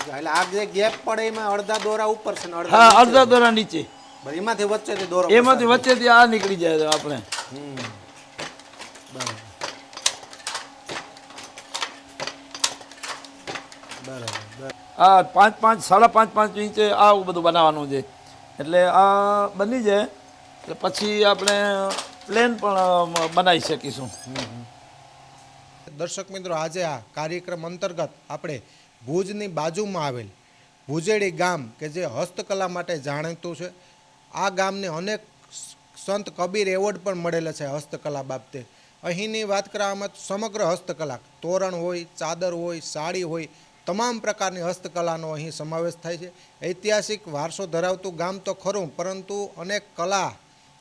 એટલે આ જે ગેપ પડે એમાં અડધા દોરા ઉપર છે ને અડધા હા અડધા દોરા નીચે. એમાંથી વચ્ચેથી દોરો એમાંથી વચ્ચેથી આ નીકળી જાય આપણે. બરાબર. આ પાંચ પાંચ સાડા પાંચ પાંચ ઇંચે આવું બધું બનાવવાનું છે. એટલે આ બની જાય. એટલે પછી આપણે પ્લેન પણ બનાવી શકીશું. દર્શક મિત્રો આજે આ કાર્યક્રમ અંતર્ગત આપણે ભુજની બાજુમાં આવેલ ભુજેડી ગામ કે જે હસ્તકલા માટે જાણીતું છે. આ ગામને અનેક સંત કબીર એવોર્ડ પણ મળેલા છે હસ્તકલા બાબતે. અહીંની વાત કરવામાં સમગ્ર હસ્તકલા, તોરણ હોય, ચાદર હોય, સાડી હોય, તમામ પ્રકારની હસ્તકલાનો અહીં સમાવેશ થાય છે. ઐતિહાસિક વારસો ધરાવતું ગામ તો ખરું, પરંતુ અનેક કલા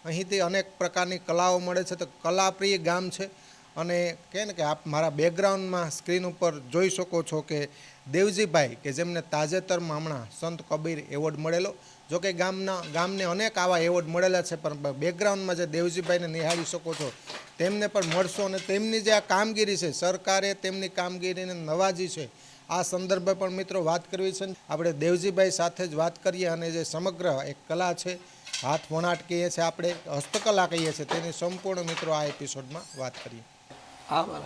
અહીંથી અનેક પ્રકારની કલાઓ મળે છે. તો કલાપ્રિય ગામ છે. અને કહે ને કે આપ મારા બેકગ્રાઉન્ડમાં સ્ક્રીન ઉપર જોઈ શકો છો કે દેવજીભાઈ કે જેમને તાજેતરમાં હમણાં સંત કબીર એવોર્ડ મળેલો, જો કે ગામના, ગામને અનેક આવા એવોર્ડ મળેલા છે, પણ બેકગ્રાઉન્ડમાં જે દેવજીભાઈને નિહાળી શકો છો, તેમને પણ મળશો અને તેમની જે આ કામગીરી છે, સરકારે તેમની કામગીરીને નવાજી છે, આ સંદર્ભે પણ મિત્રો વાત કરવી છે આપણે દેવજીભાઈ સાથે જ વાત કરીએ અને જે સમગ્ર એક કલા છે, હાથ વણાટ કહીએ છીએ આપણે, હસ્તકલા કહીએ છીએ, તેની સંપૂર્ણ મિત્રો આ એપિસોડમાં વાત કરીએ.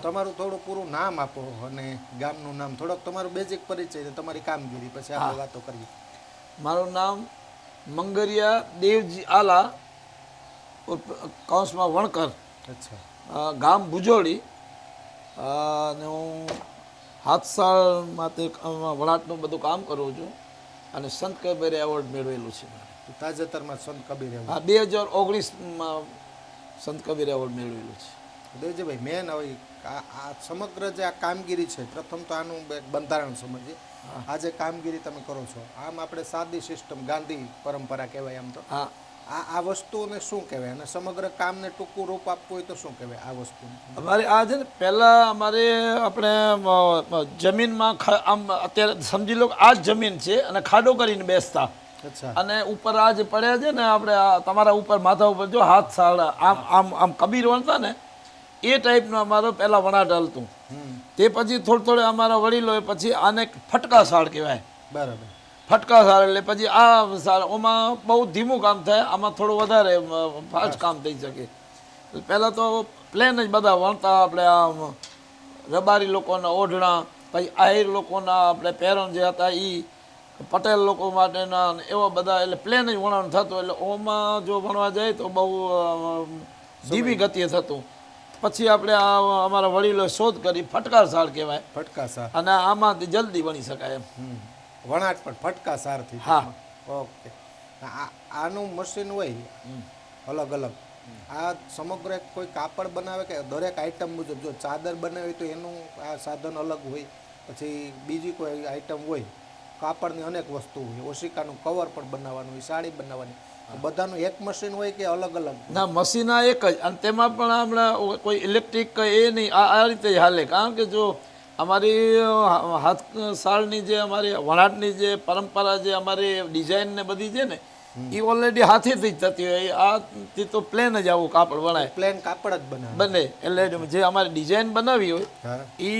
તમારું થોડું પૂરું નામ આપો અને ગામનું નામ. થોડોક તમારું બેઝિક પરિચય છે તમારી કામગીરી પછી આપણે વાતો કરીએ. મારું નામ મંગરિયા દેવજી આલા કૌંસમાં વણકર. અચ્છા. ગામ ભુજોડી. અને હું હાથસાળમાં તે વણાટનું બધું કામ કરું છું અને સંત કબીર એવોર્ડ મેળવેલું છે તાજેતરમાં સંત કબીર હા બે હજાર ઓગણીસમાં સંત કબીર એવોર્ડ મેળવેલું છે. દેવજીભાઈ મેન હવે આ સમગ્ર જે આ કામગીરી છે પ્રથમ તો આનું એક બંધારણ સમજીએ. આ જે કામગીરી તમે કરો છો આમ આપણે સાદી સિસ્ટમ ગાંધી પરંપરા કહેવાય આમ તો. હા. આ આ વસ્તુને શું કહેવાય? અને સમગ્ર કામને ટૂંકું રૂપ આપવું હોય તો શું કહેવાય આ વસ્તુ અમારે આ છે ને પહેલાં અમારે આપણે જમીનમાં આમ અત્યારે સમજી લો આ જ જમીન છે અને ખાડો કરીને બેસતા. અચ્છા. અને ઉપર આ જે પડ્યા છે ને આપણે આ તમારા ઉપર માથા ઉપર જો હાથ સાડા આમ આમ આમ કબીર વણતા ને એ ટાઈપનું અમારો પહેલાં વણાટ હાલતું તે પછી થોડે થોડે અમારા વડીલોએ પછી આને ફટકા સાળ કહેવાય. બરાબર. ફટકા સાળ એટલે પછી આ સાળ ઓમાં બહુ ધીમું કામ થાય આમાં થોડું વધારે ફાસ્ટ કામ થઈ શકે. પહેલાં તો પ્લેન જ બધા વણતા આપણે આમ રબારી લોકોના ઓઢણા પછી આહિર લોકોના આપણે પેરણ જે હતા એ પટેલ લોકો માટેના એવા બધા એટલે પ્લેન જ વણવાનું થતું એટલે ઓમાં જો ભણવા જાય તો બહુ ધીમી ગતિએ થતું. પછી આપણે આ અમારા વડીલો શોધ કરી ફટકાર સાળ કહેવાય. ફટકા સાર. અને આમાંથી જલ્દી વણી શકાય એમ. હમ. વણાટ પણ ફટકા સારથી. હા. ઓકે. આનું મશીન હોય. અલગ અલગ. આ સમગ્ર કોઈ કાપડ બનાવે કે દરેક આઈટમ મુજબ જો ચાદર બનાવી તો એનું આ સાધન અલગ હોય. પછી બીજી કોઈ આઈટમ હોય. કાપડની અનેક વસ્તુ હોય. ઓશિકાનું કવર પણ બનાવવાનું હોય સાડી બનાવવાની બધાનું એક મશીન હોય કે અલગ અલગ ના મશીન આ એક જ. અને તેમાં પણ હમણાં કોઈ ઇલેક્ટ્રિક એ નહીં. આ આ રીતે જ હાલે. કારણ કે જો અમારી હાથ સાળની જે અમારી વણાટની જે પરંપરા જે અમારી ડિઝાઇન ને બધી છે ને એ ઓલરેડી હાથેથી જ થતી હોય. આ થી તો પ્લેન જ આવું કાપડ વણાય. પ્લેન કાપડ જ બનાવે. બને. એટલે જે અમારી ડિઝાઇન બનાવી હોય એ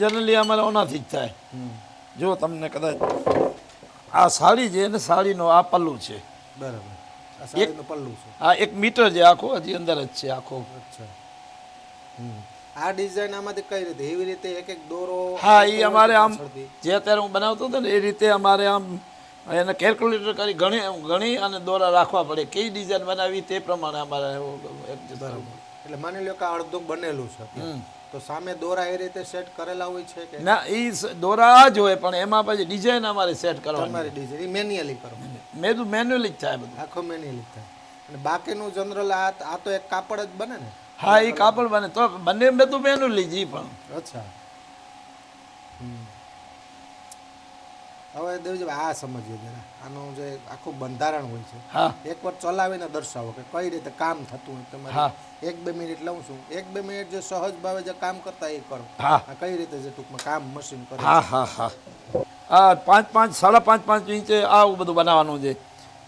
જનરલી અમારે ઓનાથી જ થાય. જો તમને કદાચ આ સાડી છે ને સાડીનો આ પલ્લું છે. બરાબર. સાડીનું પલ્લું છે. આ એક મીટર છે આખો હજી અંદર જ છે આખો. અચ્છા. આ ડિઝાઇન આમાંથી કઈ રીતે? એવી રીતે એક એક દોરો હા એ અમારે આમ જે અત્યારે હું બનાવતો હતો ને એ રીતે અમારે આમ એને કેલ્ક્યુલેટર કરી ઘણી ગણી અને દોરા રાખવા પડે. કઈ ડિઝાઇન બનાવી તે પ્રમાણે અમારે. એટલે માની લો કે આ અડધું બનેલું છે તો સામે દોરા એ રીતે સેટ કરેલા હોય છે કે? ના એ દોરા જ હોય પણ એમાં પછી ડિઝાઇન અમારે સેટ કરવાની. અમારે ડિઝાઇન એ મેન્યુઅલી કરો. મેં મેન્યુઅલી જ થાય બધું. આખો મેન્યુઅલી થાય. અને બાકીનું જનરલ આ આ તો એક કાપડ જ બને ને? હા એ કાપડ બને. તો બંને બધું મેન્યુઅલી જ પણ. અચ્છા. હમ. હવે દેવજી આ સમજીએ જરા. આનું જે આખું બંધારણ હોય છે હા. એકવાર ચલાવીને દર્શાવો કે કઈ રીતે કામ થતું હોય તમારે. એક બે મિનિટ લઉં છું. એક બે મિનિટ જે સહજ ભાવે જે કામ કરતા એ કરો. હા. આ કઈ રીતે જે ટૂંકમાં કામ મશીન કરે હા હા હા. આ પાંચ પાંચ સાડા પાંચ પાંચ ઇંચે આવું બધું બનાવવાનું છે.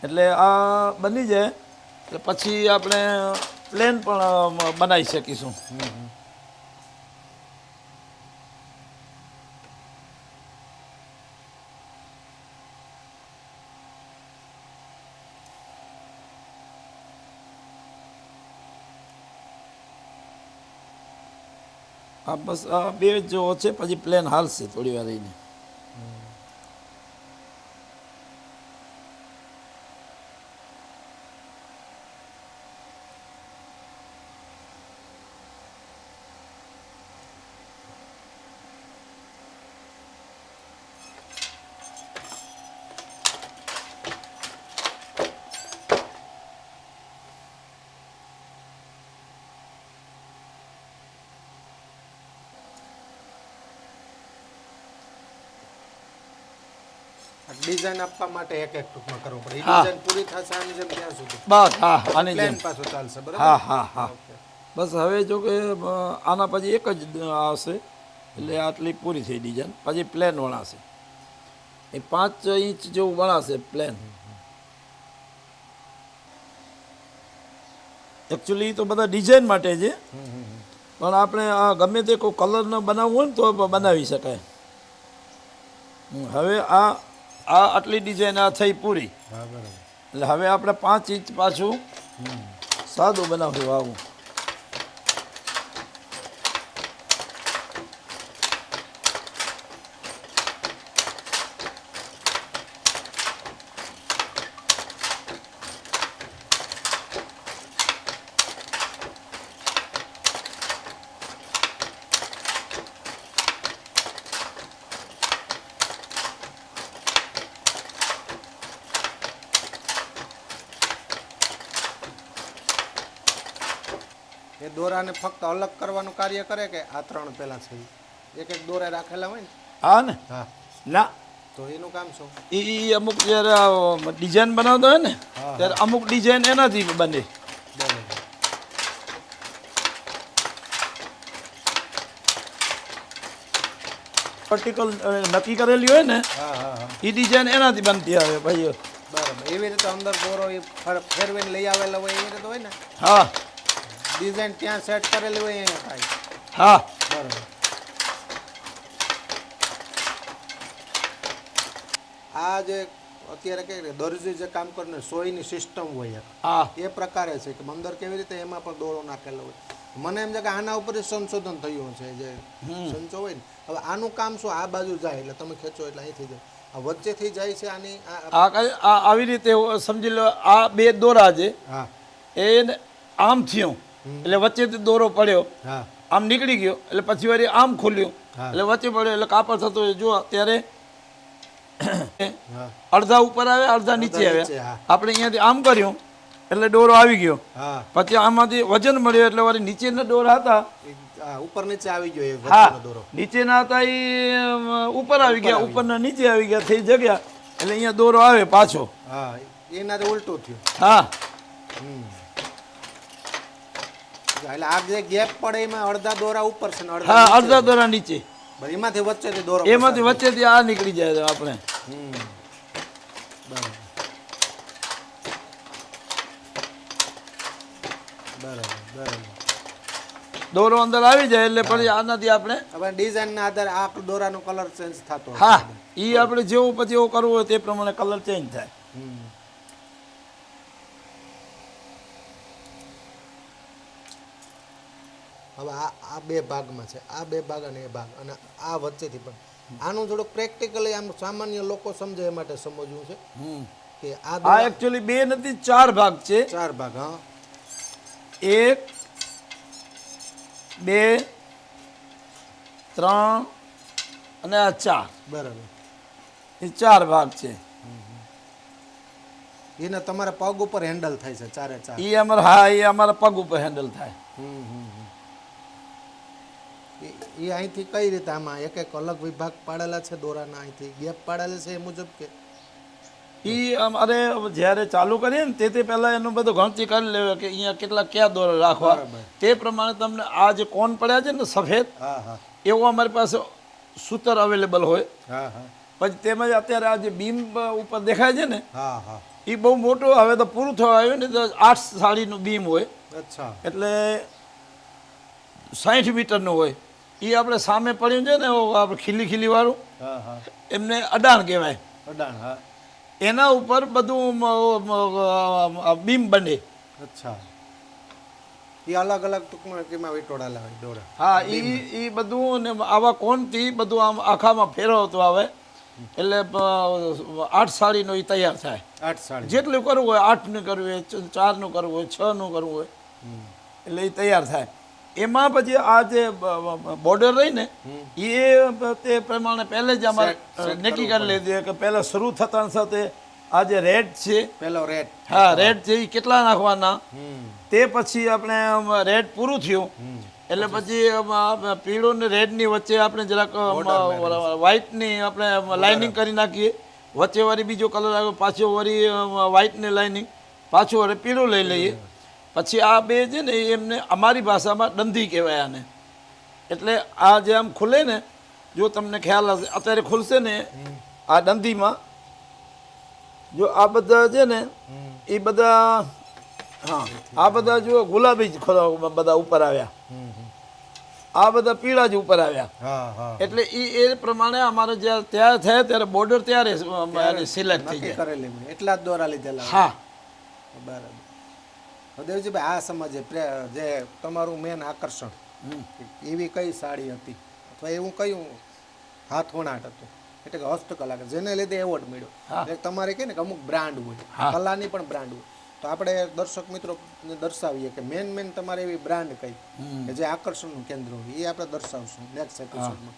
એટલે આ બની જાય. એટલે પછી આપણે પ્લેન પણ બનાવી શકીશું. આ બસ આ બે જ છે પછી પ્લેન હાલશે થોડી વાર રહીને. ડિઝાઇન આપવા માટે એક એક ટૂંકમાં કરવું પડે. ડિઝાઇન પૂરી થશે આની જેમ ત્યાં સુધી. બસ હા આની જેમ. પાછું ચાલશે બરાબર? હા હા બસ હવે જો કે આના પછી એક જ આવશે. એટલે આટલી પૂરી થઈ ડિઝાઇન પછી પ્લેન વણાશે. એ પાંચ ઇંચ જેવું વણાશે પ્લેન એકચ્યુઅલી તો બધા ડિઝાઇન માટે છે. પણ આપણે આ ગમે તે કોઈ કલરનો બનાવવું હોય ને તો બનાવી શકાય. હવે આ આ આટલી ડિઝાઇન આ થઈ પૂરી. એટલે હવે આપણે પાંચ ઇંચ પાછું સાદું બનાવશું આવું. દોરાને ફક્ત અલગ કરવાનું કાર્ય કરે કે આ ત્રણ પેલા છે? એક એક દોરા રાખેલા હોય ને? હા ને? હા. ના. તો એનું કામ શું? એ અમુક જ્યારે ડિઝાઇન બનાવતો હોય ને ત્યારે અમુક ડિઝાઇન એનાથી બને. પર્ટિકલ નક્કી કરેલી હોય ને હા હા હા. એ ડિઝાઇન એનાથી બનતી આવે ભાઈ બરાબર. એવી રીતે અંદર દોરો એ ફર- ફેરવીને લઈ આવેલા હોય એવી રીતે હોય ને? હા. ડિઝાઇન ત્યાં સેટ કરેલી હોય અહીંયા થાય હા. બરાબર. આ જે અત્યારે કે દરજી જે કામ કરે સોયની સિસ્ટમ હોય હા. એ પ્રકારે છે કે અંદર કેવી રીતે એમાં પણ દોરો નાખેલો હોય. મને એમ છે કે આના ઉપર સંશોધન થયું છે જે સંચો હોય ને. હવે આનું કામ શું? આ બાજુ જાય એટલે તમે ખેંચો એટલે અહીંથી જાય. આ વચ્ચેથી જાય છે આની આવી રીતે સમજી લો આ બે દોરા છે. હા. એ આમ થયું. એટલે વચ્ચેથી દોરો પડ્યો. આમ નીકળી ગયો. એટલે પછી વારી આમ ખુલ્યું. એટલે વચ્ચે પડ્યો. એટલે કાપડ થતો જો ત્યારે અડધા ઉપર આવે અડધા નીચે આવે. આપણે અહીંયાથી આમ કર્યું. એટલે ડોરો આવી ગયો. પછી આમાંથી વજન મળ્યો. એટલે વારી નીચેના દોર હતા. ઉપર નીચે આવી ગયો હા. દોરો. નીચેના હતા એ ઉપર આવી ગયા. ઉપરના નીચે આવી ગયા. થઈ જગ્યા. એટલે અહીંયા દોરો આવે પાછો. હા એનાથી ઉલટો થયો. હા. એટલે આ જે ગેપ પડે એમાં અડધા દોરા ઉપર છે ને અડધા હા અડધા દોરા નીચે. એમાંથી વચ્ચેથી દોરો એમાંથી વચ્ચેથી આ નીકળી જાય આપણે. બરાબર બરાબર. બરાબર. દોરો અંદર આવી જાય એટલે પછી આનાથી આપણે હવે ડિઝાઇનના આધારે આ દોરાનો કલર ચેન્જ થતો હા એ આપણે જેવું પછી એવું કરવું હોય તે પ્રમાણે કલર ચેન્જ થાય. હવે આ આ બે ભાગમાં છે. આ બે ભાગ અને એ ભાગ. અને આ વચ્ચેથી પણ. આનું થોડુંક પ્રેક્ટિકલી આમ સામાન્ય લોકો સમજે એ માટે સમજવું છે કે આ આ એકચ્યુઅલી બે નથી ચાર ભાગ છે. ચાર ભાગ હા. એક બે ત્રણ અને આ ચાર. બરાબર. એ ચાર ભાગ છે. એને તમારા પગ ઉપર હેન્ડલ થાય છે ચારે ચાર. એ અમારા હા એ અમારા પગ ઉપર હેન્ડલ થાય. હમ, હમ, હમ. એ- અહીંથી કઈ રીતે આમાં એક એક અલગ વિભાગ પાડેલા છે? દોરાના અહીંથી ગેપ પાડેલા છે એ મુજબ કે? એ અમારે જ્યારે ચાલુ કરીએ ને તે તે પહેલાં એનું બધું ગણતરી કરી લેવે કે અહીંયા કેટલા કયા દોરા રાખવા. તે પ્રમાણે તમને આ જે કોન પડ્યા છે ને સફેદ હા હા. એવું અમારી પાસે સૂતર અવેલેબલ હોય. હા હા. પછી તેમજ અત્યારે આ જે બીમ ઉપર દેખાય છે ને હા હા. એ બહુ મોટું હવે તો પૂરું થવા આવ્યું ને તો આઠ સાડીનું બીમ હોય. અચ્છા. એટલે સાઠ મીટરનું હોય. એ આપણે સામે પડ્યું છે ને આપણે ખીલી ખીલી વાળું. હા હા. એમને અડાણ કહેવાય. અડાણ હા. એના ઉપર બધું બીમ બને. અચ્છા. એ અલગ અલગ ટૂંકમાં કેમાં વીંટોળાલા હોય દોરા? હા એ એ બધું ને આવા કોણથી બધું આમ આખામાં ફેરવતું આવે. એટલે આઠ સાડીનો એ તૈયાર થાય. આઠ સાડી જેટલું કરવું હોય આઠનું કરવું હોય ચારનું કરવું હોય છનું કરવું હોય એટલે એ તૈયાર થાય. એમાં પછી આ જે બોર્ડર રહી ને એ તે પ્રમાણે પહેલે જ અમારે નક્કી કરી લીધી કે પહેલાં શરૂ થતા સાથે આ જે રેડ છે પેલો રેડ હા રેડ છે એ કેટલા નાખવાના? તે પછી આપણે રેડ પૂરું થયું. એટલે પછી? પીળું ને રેડની વચ્ચે આપણે જરાક વ્હાઈટની આપણે લાઇનિંગ કરી નાખીએ. વચ્ચે વાળી બીજો કલર આવ્યો પાછો વળી વ્હાઈટની લાઇનિંગ પાછું વળી પીળું લઈ લઈએ. પછી આ બે છે ને એમને અમારી ભાષામાં દંધી કહેવાય આને. એટલે આ જે આમ ખુલે ને જો તમને ખ્યાલ હશે અત્યારે ખુલશે ને આ દંધીમાં જો આ બધા છે ને એ બધા હા આ બધા જો ગુલાબી જ બધા ઉપર આવ્યા. આ બધા પીળા જ ઉપર આવ્યા. હા હા. એટલે એ એ પ્રમાણે અમારે જ્યારે ત્યાં થયા ત્યારે બોર્ડર ત્યારે સિલેક્ટ થઈ ગયા. એટલા જ દોરા લીધેલા. હા. બરાબર. હદેવજીભાઈ આ સમજે જે તમારું મેન આકર્ષણ એવી કઈ સાડી હતી? અથવા એવું કયું હાથ વણાટ હતું? એટલે કે હસ્તકલા જેને લીધે એવોર્ડ મળ્યો. એટલે તમારે કહે ને કે અમુક બ્રાન્ડ હોય. કલાની પણ બ્રાન્ડ હોય. તો આપણે દર્શક મિત્રો દર્શાવીએ કે મેન મેન તમારે એવી બ્રાન્ડ કઈ? કે જે આકર્ષણનું કેન્દ્ર હોય. એ આપણે દર્શાવશું નેક્સ્ટ એપિસોડમાં